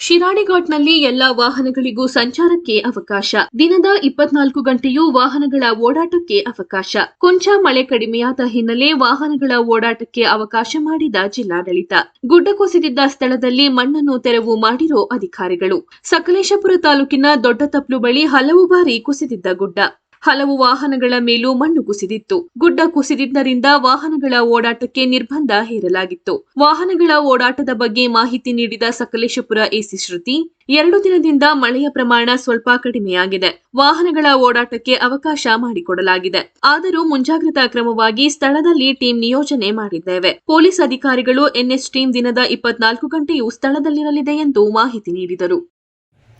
ಶಿರಾಡಿ ಘಾಟ್ನಲ್ಲಿ ಎಲ್ಲಾ ವಾಹನಗಳಿಗೂ ಸಂಚಾರಕ್ಕೆ ಅವಕಾಶ. ದಿನದ ಇಪ್ಪತ್ನಾಲ್ಕು ಗಂಟೆಯೂ ವಾಹನಗಳ ಓಡಾಟಕ್ಕೆ ಅವಕಾಶ. ಕೊಂಚ ಮಳೆ ಕಡಿಮೆಯಾದ ಹಿನ್ನೆಲೆ ವಾಹನಗಳ ಓಡಾಟಕ್ಕೆ ಅವಕಾಶ ಮಾಡಿದ ಜಿಲ್ಲಾಡಳಿತ. ಗುಡ್ಡ ಕುಸಿದಿದ್ದ ಸ್ಥಳದಲ್ಲಿ ಮಣ್ಣನ್ನು ತೆರವು ಮಾಡಿರೋ ಅಧಿಕಾರಿಗಳು. ಸಕಲೇಶಪುರ ತಾಲೂಕಿನ ದೊಡ್ಡತಪ್ಲು ಬಳಿ ಹಲವು ಬಾರಿ ಕುಸಿದಿದ್ದ ಗುಡ್ಡ. ಹಲವು ವಾಹನಗಳ ಮೇಲೂ ಮಣ್ಣು ಕುಸಿದಿತ್ತು. ಗುಡ್ಡ ಕುಸಿದಿದ್ದರಿಂದ ವಾಹನಗಳ ಓಡಾಟಕ್ಕೆ ನಿರ್ಬಂಧ ಹೇರಲಾಗಿತ್ತು. ವಾಹನಗಳ ಓಡಾಟದ ಬಗ್ಗೆ ಮಾಹಿತಿ ನೀಡಿದ ಸಕಲೇಶಪುರ ಎಸಿ ಶ್ರುತಿ ಎರಡು ದಿನದಿಂದ ಮಳೆಯ ಪ್ರಮಾಣ ಸ್ವಲ್ಪ ಕಡಿಮೆಯಾಗಿದೆ. ವಾಹನಗಳ ಓಡಾಟಕ್ಕೆ ಅವಕಾಶ ಮಾಡಿಕೊಡಲಾಗಿದೆ. ಆದರೂ ಮುಂಜಾಗ್ರತಾ ಕ್ರಮವಾಗಿ ಸ್ಥಳದಲ್ಲಿ ಟೀಂ ನಿಯೋಜನೆ ಮಾಡಿದ್ದೇವೆ. ಪೊಲೀಸ್ ಅಧಿಕಾರಿಗಳು ಎನ್ಎಸ್ ಟೀಂ ದಿನದ ಇಪ್ಪತ್ನಾಲ್ಕು ಗಂಟೆಯೂ ಸ್ಥಳದಲ್ಲಿರಲಿದೆ ಎಂದು ಮಾಹಿತಿ ನೀಡಿದರು.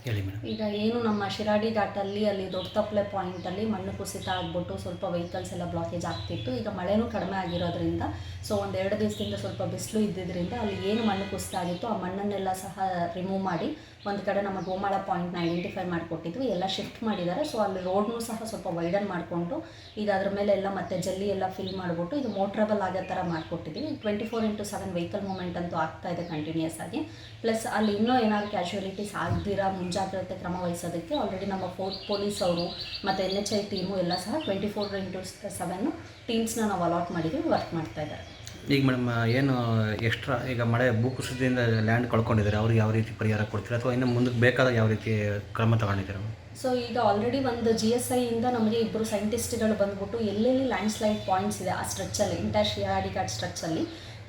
ಹೇಳಿ ಈಗ ಏನು ನಮ್ಮ ಶಿರಾಡಿ ಘಾಟಲ್ಲಿ ಅಲ್ಲಿ ದೊಡ್ಡ ತಪ್ಪಲೆ ಪಾಯಿಂಟಲ್ಲಿ ಮಣ್ಣು ಕುಸಿತ ಆಗ್ಬಿಟ್ಟು ಸ್ವಲ್ಪ ವೆಹಿಕಲ್ಸ್ ಎಲ್ಲ ಬ್ಲಾಕೇಜ್ ಆಗ್ತಿತ್ತು. ಈಗ ಮಳೆನೂ ಕಡಿಮೆ ಆಗಿರೋದ್ರಿಂದ ಸೊ ಒಂದು ಎರಡು ದಿವಸದಿಂದ ಸ್ವಲ್ಪ ಬಿಸಿಲು ಇದ್ದಿದ್ದರಿಂದ ಅಲ್ಲಿ ಏನು ಮಣ್ಣು ಕುಸಿತ ಆಗಿತ್ತು ಆ ಮಣ್ಣನ್ನೆಲ್ಲ ಸಹ ರಿಮೂವ್ ಮಾಡಿ ಒಂದು ಕಡೆ ನಮ್ಮ ಗೋಮಾಳ ಪಾಯಿಂಟ್ನ ಐಡೆಂಟಿಫೈ ಮಾಡಿಕೊಟ್ಟಿದ್ವಿ, ಎಲ್ಲ ಶಿಫ್ಟ್ ಮಾಡಿದ್ದಾರೆ ಸೊ ಅಲ್ಲಿ ರೋಡ್ನು ಸಹ ಸ್ವಲ್ಪ ವೈಡನ್ ಮಾಡಿಕೊಂಡು ಇದು ಅದ್ರ ಮೇಲೆ ಎಲ್ಲ ಮತ್ತೆ ಜಲ್ಲಿ ಎಲ್ಲ ಫಿಲ್ ಮಾಡಿಬಿಟ್ಟು, ಇದು ಮೋಟ್ರಬಲ್ ಆಗೋ ಥರ ಮಾಡಿಕೊಟ್ಟಿದ್ದೀವಿ twenty four into seven vehicle movement ಅಂತೂ ಆಗ್ತಾ ಇದೆ ಕಂಟಿನ್ಯೂಸ್ ಆಗಿ. ಪ್ಲಸ್ ಅಲ್ಲಿ ಇನ್ನೂ ಏನಾದ್ರು ಕ್ಯಾಶುಯಾಲಿಟೀಸ್ ಆಗದಿರಾ ಮುಂಜಾಗ್ರತೆ ಕ್ರಮ ವಹಿಸೋದಕ್ಕೆ ಆಲ್ರೆಡಿ ನಮ್ಮ ಫೋರ್ತ್ ಪೊಲೀಸ್ ಅವರು ಮತ್ತು ಎನ್ ಎಚ್ ಐ ಟೀಮು ಎಲ್ಲ ಸಹ ಟ್ವೆಂಟಿ ಫೋರ್ ಇಂಟು ಸೆವೆನ್ ಟೀಮ್ಸ್ನ ನಾವು ಅಲಾಟ್ ಮಾಡಿದ್ದೀವಿ ವರ್ಕ್ ಮಾಡ್ತಾ ಇದ್ದಾರೆ. ಈಗ ಮೇಡಮ್ ಏನು ಎಕ್ಸ್ಟ್ರಾ ಈಗ ಮಳೆ ಭೂಕುಸಿತದಿಂದ ಲ್ಯಾಂಡ್ ಕಳ್ಕೊಂಡಿದ್ದಾರೆ, ಅವ್ರಿಗೆ ಯಾವ ರೀತಿ ಪರಿಹಾರ ಕೊಡ್ತೀರಾ? ಅಥವಾ ಇನ್ನು ಮುಂದಕ್ಕೆ ಬೇಕಾದಾಗ ಯಾವ ರೀತಿ ಕ್ರಮ ತಗೊಂಡಿದ್ದೀರಾ ಸೊ ಈಗ ಆಲ್ರೆಡಿ ಒಂದು ಜಿ ಎಸ್ ಐಯಿಂದ ನಮಗೆ ಇಬ್ಬರು ಸೈಂಟಿಸ್ಟ್ಗಳು ಬಂದ್ಬಿಟ್ಟು ಎಲ್ಲೆಲ್ಲಿ ಲ್ಯಾಂಡ್ ಸ್ಲೈಡ್ ಪಾಯಿಂಟ್ಸ್ ಇದೆ ಆ ಸ್ಟ್ರೆಚ್ಚಲ್ಲಿ ಇಂಟರ್ ಶಿಯಾಡಿ ಘಾಟ್ ಸ್ಟ್ರೆಚ್ಚಲ್ಲಿ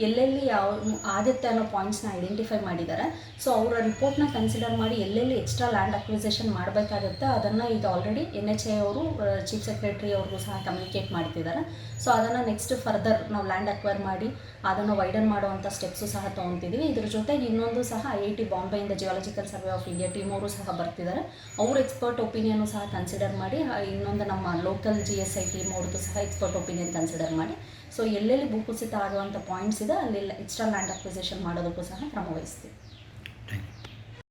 ಎಲ್ಲೆಲ್ಲಿ ಯಾವ ಆಗುತ್ತೆ ಅನ್ನೋ ಪಾಯಿಂಟ್ಸ್ನ ಐಡೆಂಟಿಫೈ ಮಾಡಿದ್ದಾರೆ ಸೊ ಅವರ ರಿಪೋರ್ಟ್ನ ಕನ್ಸಿಡರ್ ಮಾಡಿ ಎಲ್ಲೆಲ್ಲಿ ಎಕ್ಸ್ಟ್ರಾ ಲ್ಯಾಂಡ್ ಅಕ್ವಿಸೇಷನ್ ಮಾಡಬೇಕಾಗುತ್ತೆ, ಅದನ್ನು ಈಗ ಆಲ್ರೆಡಿ ಎನ್ ಎಚ್ ಐ ಅವರು ಚೀಫ್ ಸೆಕ್ರೆಟರಿ ಅವ್ರಿಗೂ ಸಹ ಕಮ್ಯುನಿಕೇಟ್ ಮಾಡ್ತಿದ್ದಾರೆ ಸೊ ಅದನ್ನು ನೆಕ್ಸ್ಟ್ ಫರ್ದರ್ ನಾವು ಲ್ಯಾಂಡ್ ಅಕ್ವೈರ್ ಮಾಡಿ, ಅದನ್ನು ವೈಡನ್ ಮಾಡುವಂಥ ಸ್ಟೆಪ್ಸು ಸಹ ತೊಗೊತಿದ್ದೀವಿ ಇದ್ರ ಜೊತೆಗೆ ಇನ್ನೊಂದು ಸಹ ಐ ಐ ಟಿ ಬಾಂಬೆಯಿಂದ geological survey of India team ಅವರು ಸಹ ಬರ್ತಿದ್ದಾರೆ ಅವರು ಎಕ್ಸ್ಪರ್ಟ್ ಒಪಿನಿಯನ್ನು ಸಹ ಕನ್ಸಿಡರ್ ಮಾಡಿ ಇನ್ನೊಂದು ನಮ್ಮ local G S I team ಅವ್ರದ್ದು ಸಹ ಎಕ್ಸ್ಪರ್ಟ್ ಒಪಿನಿಯನ್ ಕನ್ಸಿಡರ್ ಮಾಡಿ. ಸೊ ಎಲ್ಲೆಲ್ಲಿ ಭೂಕುಸಿತ ಆಗುವಂಥ ಪಾಯಿಂಟ್ಸ್ ಇದೆ ಅಲ್ಲಿ ಎಕ್ಸ್ಟ್ರಾ ಲ್ಯಾಂಡ್ ಅಕ್ವಿಸೇಷನ್ ಮಾಡೋದಕ್ಕೂ ಸಹ ಕ್ರಮ ವಹಿಸ್ತೀವಿ.